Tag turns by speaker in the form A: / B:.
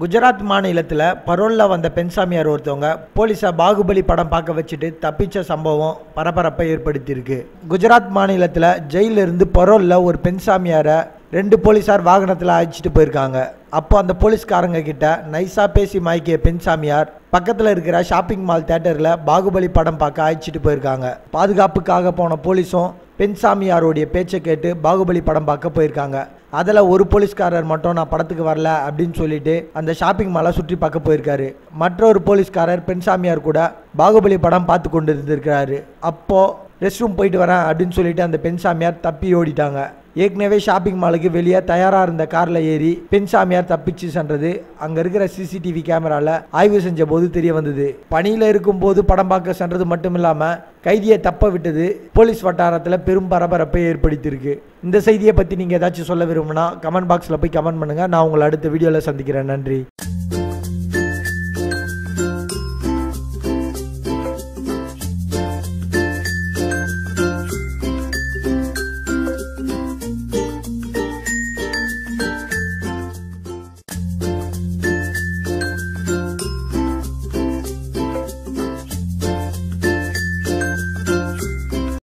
A: குஜராத் மாநிலத்தில் பரோலில் வந்த பெண்சாமியார் ஒருத்தவங்க போலீஸை பாகுபலி படம் பார்க்க வச்சுட்டு தப்பிச்ச சம்பவம் பரபரப்பை ஏற்படுத்தியிருக்கு. குஜராத் மாநிலத்தில் ஜெயிலிருந்து பரோலில் ஒரு பெண்சாமியாரை ரெண்டு போலீஸார் வாகனத்தில் அழைச்சிட்டு போயிருக்காங்க. அப்போ அந்த போலீஸ்காரங்க கிட்ட நைஸாக பேசி மாய்க்கிய பெண்சாமியார் பக்கத்தில் இருக்கிற ஷாப்பிங் மால் தேட்டரில் பாகுபலி படம் பார்க்க அழைச்சிட்டு போயிருக்காங்க. பாதுகாப்புக்காக போன போலீஸும் பெண்சாமியாருடைய பேச்சை கேட்டு பாகுபலி படம் பார்க்க போயிருக்காங்க. அதில் ஒரு போலீஸ்காரர் மட்டும் நான் படத்துக்கு வரல அப்படின்னு சொல்லிட்டு அந்த ஷாப்பிங் மாலை சுற்றி பார்க்க போயிருக்காரு. மற்றொரு போலீஸ்காரர் பெண்சாமியார் கூட பாகுபலி படம் பார்த்து கொண்டு இருந்திருக்கிறாரு அப்போது ரெஸ்ட் ரூம் போயிட்டு வரேன் அப்படின்னு சொல்லிட்டு அந்த பெண்சாமியார் தப்பி ஓடிட்டாங்க. ஏற்கனவே ஷாப்பிங் மாலுக்கு வெளியே தயாராக இருந்த காரில் ஏறி பெண் சாமியார் தப்பிச்சு சென்றது. அங்கே இருக்கிற சிசிடிவி கேமராவில் ஆய்வு செஞ்ச போது தெரிய வந்தது. பணியில் இருக்கும்போது படம் பார்க்க சென்றது மட்டும் இல்லாமல் கைதியை தப்ப விட்டது. போலீஸ் வட்டாரத்தில் பெரும் பரபரப்பை ஏற்படுத்தியிருக்கு. இந்த செய்தியை பற்றி நீங்கள் ஏதாச்சும் சொல்ல விரும்புனா கமெண்ட் பாக்ஸில் போய் கமெண்ட் பண்ணுங்கள் நான் உங்களை அடுத்த வீடியோவில் சந்திக்கிறேன். நன்றி.